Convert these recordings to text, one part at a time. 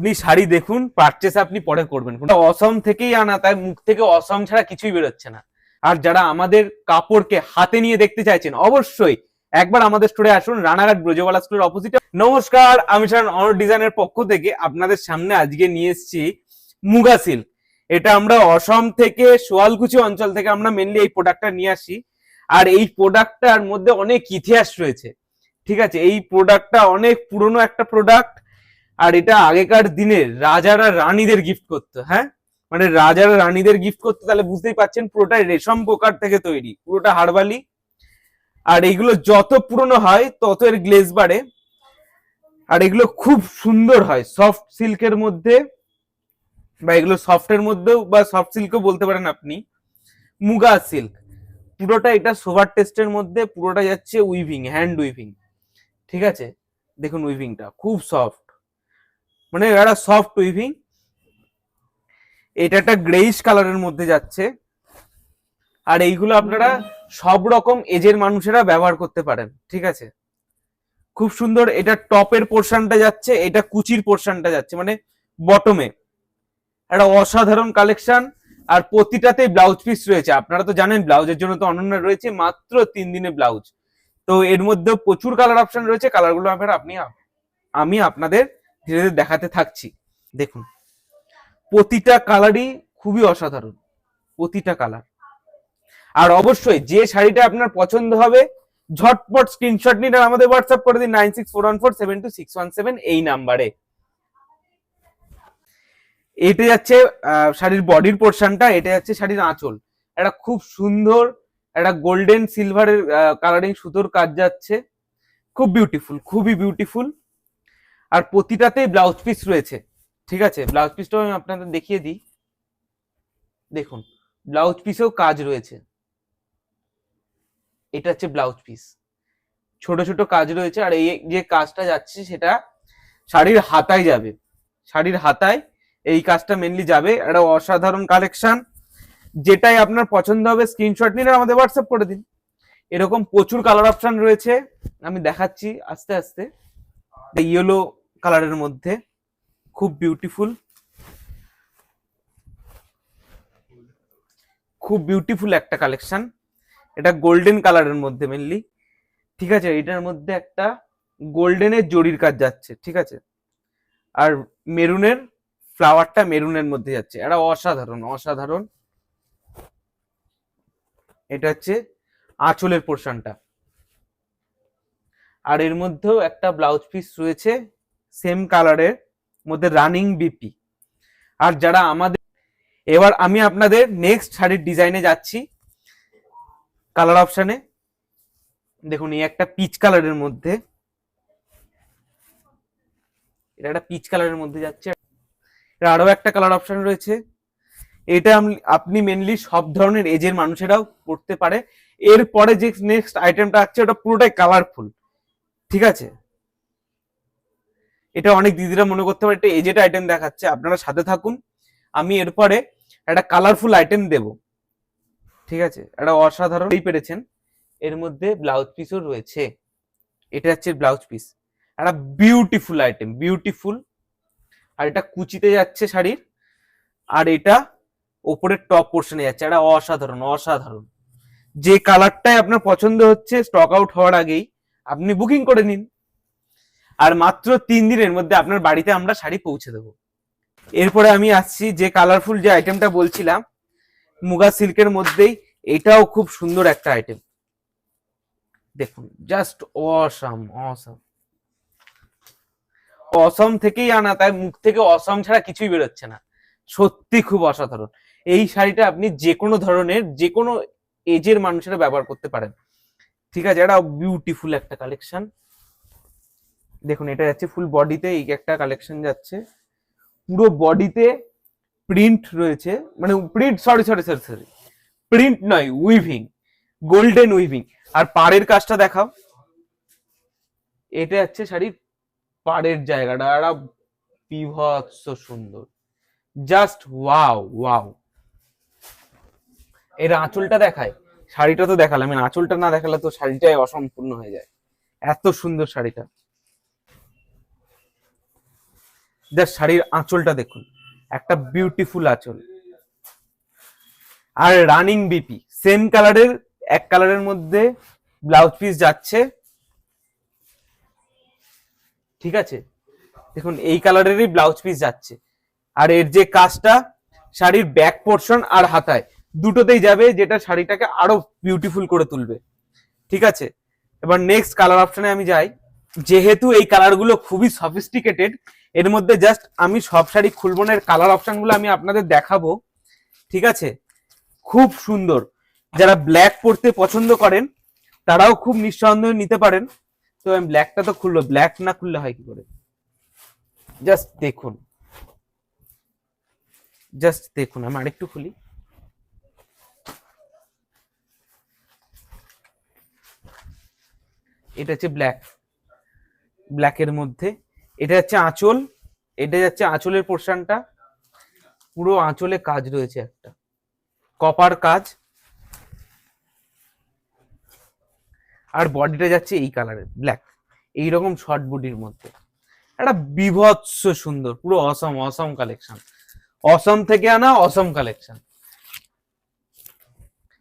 আপনি শাড়ি দেখুন পারচেস আপনি পরে করবেন। অসম থেকেই আনা, তাই মুখ থেকে অসম ছাড়া কিছুই বেরোচ্ছে না। আর যারা আমাদের কাপড়কে হাতে নিয়ে দেখতে চাইছেন, অবশ্যই একবার আমাদের স্টোরে আসুন, রানাঘাট ব্রজবালা স্কুলের অপোজিটে নমস্কার, আমি শারণ অনর ডিজাইনের পক্ষ থেকে আপনাদের সামনে আজকে নিয়ে এসেছি মুগা সিল্ক এটা আমরা অসম থেকে সোয়ালকুচি অঞ্চল থেকে আমরা মেনলি এই প্রোডাক্টটা নিয়ে আসি। আর এই প্রোডাক্টটার মধ্যে অনেক ইতিহাস রয়েছে। ঠিক আছে, এই প্রোডাক্টটা অনেক পুরনো একটা প্রোডাক্ট আর এটা আগেকার দিনে রাজারা রানীদের গিফট করতো হ্যাঁ? মানে রাজারা রানীদের গিফট করতো, তাহলে বুঝতেই পারছেন পুরোটা রেশম পোকার থেকে তৈরি, পুরোটা হারবালি আর এগুলো যত পুরনো হয়, তত এর গ্লেজ বাড়ে। আর এগুলো খুব সুন্দর হয় সফট সিল্কের মধ্যে, বা এগুলো সফটের মধ্যেও, বা সফট সিল্কও বলতে পারেন আপনি। মুগা সিল্ক পুরোটা এটা সোভার টেস্টের মধ্যে, পুরোটা যাচ্ছে উইভিং হ্যান্ড উইভিং ঠিক আছে? দেখুন উইভিংটা খুব সফট মানে একটা সফট উইভিং এটা একটা গ্রেইশ কালারের মধ্যে যাচ্ছে। আর এইগুলো আপনারা সব রকম এজের মানুষেরা ব্যবহার করতে পারেন, ঠিক আছে? খুব সুন্দর, এটা টপের পোর্শনটা যাচ্ছে, এটা কুচির পোর্শনটা যাচ্ছে মানে বটমে একটা অসাধারণ কালেকশন আর প্রতিটাতেই ব্লাউজ পিস রয়েছে। আপনারা তো জানেন ব্লাউজের জন্য তো অনন্য রয়েছে, মাত্র তিন দিনে ব্লাউজ তো এর মধ্যে প্রচুর কালার অপশন রয়েছে কালারগুলো আপনারা, আপনি, আমি আপনাদের ধীরে ধীরে দেখাতে থাকছি। দেখুন, প্রতিটা কালারই খুবই অসাধারণ, প্রতিটা কালার। আর অবশ্যই যে শাড়িটা আপনার পছন্দ হবে, ঝটপট স্ক্রিনশট আর আমাদের হোয়াটসঅ্যাপ করে দিন nine six four one four seven two six one seven এই নাম্বারে। এটা যাচ্ছে শাড়ির বডির পোর্শনটা এটা যাচ্ছে শাড়ির আঁচল। একটা খুব সুন্দর, একটা গোল্ডেন সিলভারের কালারিং সুতোর কাজ যাচ্ছে। খুব বিউটিফুল খুবই বিউটিফুল আর প্রতিটাতেই ব্লাউজ পিস রয়েছে। ঠিক আছে? ব্লাউজ পিসটাও আমি আপনাদের দেখিয়ে দিই। দেখুন ব্লাউজ পিসেও কাজ রয়েছে। এটা হচ্ছে ব্লাউজ পিস ছোট ছোট কাজ রয়েছে আর এই যে কাজটা যাচ্ছে সেটা শাড়ির হাতায় যাবে। শাড়ির হাতায় এই কাজটা মেনলি যাবে। একটা অসাধারণ কালেকশন যেটাই আপনার পছন্দ হবে স্ক্রিনশট নিন আমাদের হোয়াটসঅ্যাপ করে দিন। এরকম প্রচুর কালার অপশন রয়েছে। আমি দেখাচ্ছি আস্তে আস্তে। ইয়েলো কালারের মধ্যে খুব বিউটিফুল খুব বিউটিফুল একটা কালেকশন এটা গোল্ডেন কালারের মধ্যে মেনলি ঠিক আছে, এটার মধ্যে একটা গোল্ডেনের জরির কাজ যাচ্ছে, ঠিক আছে? আর মেরুনের ফ্লাওয়ারটা মেরুনের মধ্যে যাচ্ছে। এটা অসাধারণ অসাধারণ। এটা হচ্ছে আঁচলের পোর্শনটা আর এর মধ্যেও একটা ব্লাউজ পিস রয়েছে। সেম কালারের মধ্যে রানিং বিপি আর যারা আমাদের এবার আমি আপনাদের নেক্সট শাড়ির ডিজাইনে যাচ্ছি। কালার অপশানে দেখুন, এই একটা পিচ কালারের মধ্যে। এটা একটা পিচ কালারের মধ্যে যাচ্ছে। এর আরও একটা কালার অপশন রয়েছে। এটা আপনি মেনলি সব ধরনের এজের মানুষেরাও পড়তে পারে। এরপরে যে নেক্সট আইটেমটা আছে ওটা পুরোটাই কালারফুল ঠিক আছে? এটা অনেক দিদিরা মনে করতে পারে একটা এজেড আইটেম দেখাচ্ছে, আপনারা সাথে থাকুন। আমি এরপরে একটা কালারফুল আইটেম দেব। ঠিক আছে? একটা অসাধারণ পেরেছেন। এর মধ্যে ব্লাউজ পিসও রয়েছে। এটা হচ্ছে ব্লাউজ পিস একটা বিউটিফুল আইটেম বিউটিফুল আর এটা কুচিতে যাচ্ছে শাড়ির। আর এটা ওপরের টপ পোর্শনে যাচ্ছে। এটা অসাধারণ অসাধারণ। যে কালারটাই আপনার পছন্দ হচ্ছে স্টক আউট হওয়ার আগেই আপনি বুকিং করে নিন। আর মাত্র তিন দিনের মধ্যে আপনার বাড়িতে আমরা শাড়ি পৌঁছে দেবো। এরপরে আমি আসছি যে কালারফুল যে আইটেমটা বলছিলাম, মুগা সিল্কের মধ্যেই, এটাও খুব সুন্দর একটা আইটেম দেখুন জাস্ট অসাম অসাম অসম থেকেই আনা, তাই মুখ থেকে অসম ছাড়া কিছুই বেরোচ্ছে না। সত্যি খুব অসাধারণ। এই শাড়িটা আপনি যে কোনো ধরনের যে কোনো এজের মানুষেরা ব্যবহার করতে পারেন। ঠিক আছে, এটা বিউটিফুল একটা কালেকশন দেখুন, এটা যাচ্ছে ফুল বডিতে এই একটা কালেকশন যাচ্ছে। পুরো বডিতে প্রিন্ট রয়েছে মানে print sorry sorry sorry sorry print নয় উইভিং গোল্ডেন উইভিং আর পাড়ের কাজটা দেখাও। এটা হচ্ছে শাড়ির পাড়ের জায়গাটা একটা বিভৎস সুন্দর। জাস্ট ওয়াও ওয়াও এর আঁচলটা দেখায়। শাড়িটা তো দেখালাম আঁচলটা না দেখালে তো শাড়িটাই অসম্পূর্ণ হয়ে যায়। এত সুন্দর শাড়িটা। জাস্ট শাড়ির আঁচলটা দেখুন, একটা বিউটিফুল আঁচল। আর রানিং বিপি সেম কালারের এক কালারের মধ্যে ব্লাউজ পিস যাচ্ছে। ঠিক আছে? দেখুন, এই কালারেরই ব্লাউজ পিস যাচ্ছে। আর এর যে কাজটা, শাড়ির ব্যাক পোর্শন আর হাতায়, দুটোতেই যাবে, যেটা শাড়িটাকে আরও বিউটিফুল করে তুলবে। ঠিক আছে? এবার নেক্সট কালার অপশনে আমি যাই। যেহেতু এই কালারগুলো খুবই সফিস্টিকেটেড এর মধ্যে জাস্ট আমি সব শাড়ি খুলবো না এর কালার অপশনগুলো আমি আপনাদের দেখাবো, ঠিক আছে? খুব সুন্দর। যারা ব্ল্যাক পরতে পছন্দ করেন, তারাও খুব নিঃসন্দেহে নিতে পারেন। তো আমি ব্ল্যাকটা তো খুললো ব্ল্যাক না খুললে হয় কি করে? জাস্ট দেখুন। জাস্ট দেখুন, আমি আরেকটু খুলি। এটা হচ্ছে ব্ল্যাক ব্ল্যাকের মধ্যে এটা হচ্ছে আঁচল, এটা যাচ্ছে আঁচলের পোর্শনটা পুরো আঁচলে কাজ রয়েছে একটা। কপার কাজ। আর বডিটা যাচ্ছে এই কালারের ব্ল্যাক এইরকম শর্ট বডির মধ্যে। একটা বিভৎস সুন্দর, পুরো অসম অসম কালেকশন অসম থেকে আনা অসম কালেকশন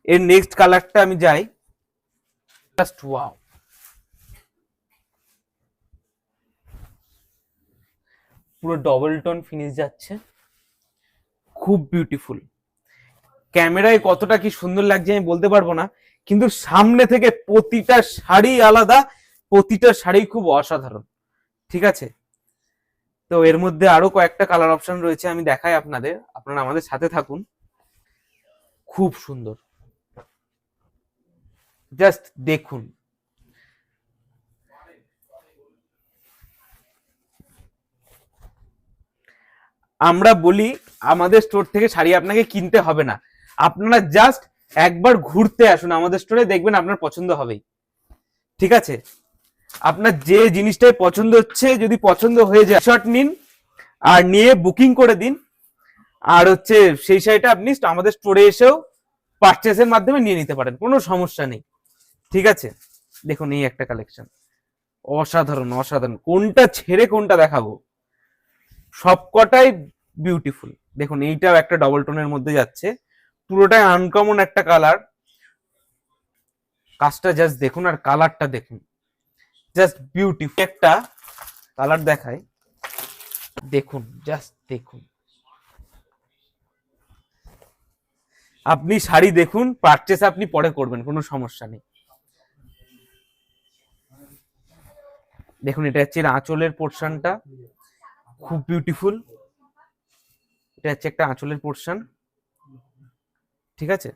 এর নেক্সট কালারটা আমি যাই। জাস্ট ওয়াও পুরো ডবল টোন ফিনিশ যাচ্ছে। খুব বিউটিফুল ক্যামেরায় কতটা কি সুন্দর লাগছে আমি বলতে পারব না, কিন্তু সামনে থেকে প্রতিটা শাড়ি আলাদা, প্রতিটা শাড়ি খুব অসাধারণ। ঠিক আছে? তো এর মধ্যে আরও কয়েকটা কালার অপশন রয়েছে, আমি দেখাই আপনাদের। আপনারা আমাদের সাথে থাকুন। খুব সুন্দর। জাস্ট দেখুন। আমরা বলি আমাদের স্টোর থেকে শাড়ি আপনাকে কিনতে হবে না। আপনারা জাস্ট একবার ঘুরতে আসুন আমাদের স্টোরে দেখবেন আপনার পছন্দ হবেই। ঠিক আছে? আপনার যে জিনিসটাই পছন্দ হচ্ছে, যদি পছন্দ হয়ে যায় শর্ট নিন আর নিয়ে বুকিং করে দিন। আর হচ্ছে সেই শাড়িটা আপনি আমাদের স্টোরে এসেও পারচেসের মাধ্যমে নিয়ে নিতে পারেন, কোনো সমস্যা নেই। ঠিক আছে? দেখুন এই একটা কালেকশন অসাধারণ অসাধারণ। কোনটা ছেড়ে কোনটা দেখাবো? সবকটাই বিউটিফুল দেখুন, এইটাও একটা ডবল টোনের মধ্যে যাচ্ছে। পুরোটাই আনকমন একটা কালার কাজটা জাস্ট দেখুন আর কালারটা দেখুন। জাস্ট বিউটিফুল একটা কালার দেখায় দেখুন জাস্ট দেখুন। আপনি শাড়ি দেখুন পারচেস আপনি পরে করবেন, কোনো সমস্যা নেই। দেখুন, এটা হচ্ছে আঁচলের পোর্শনটা খুব বিউটিফুল এটা হচ্ছে একটা আঁচলের পোর্শন ঠিক আছে?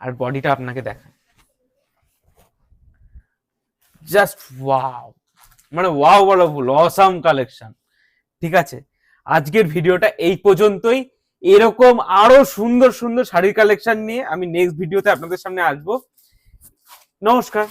আর বডিটা আপনাকে দেখায় জাস্ট ওয়াও মানে ওয়াও বলা ভুল অসাম কালেকশন ঠিক আছে? আজকের ভিডিওটা এই পর্যন্তই। এরকম আরও সুন্দর সুন্দর শাড়ির কালেকশন নিয়ে আমি নেক্সট ভিডিওতে আপনাদের সামনে আসব। নমস্কার।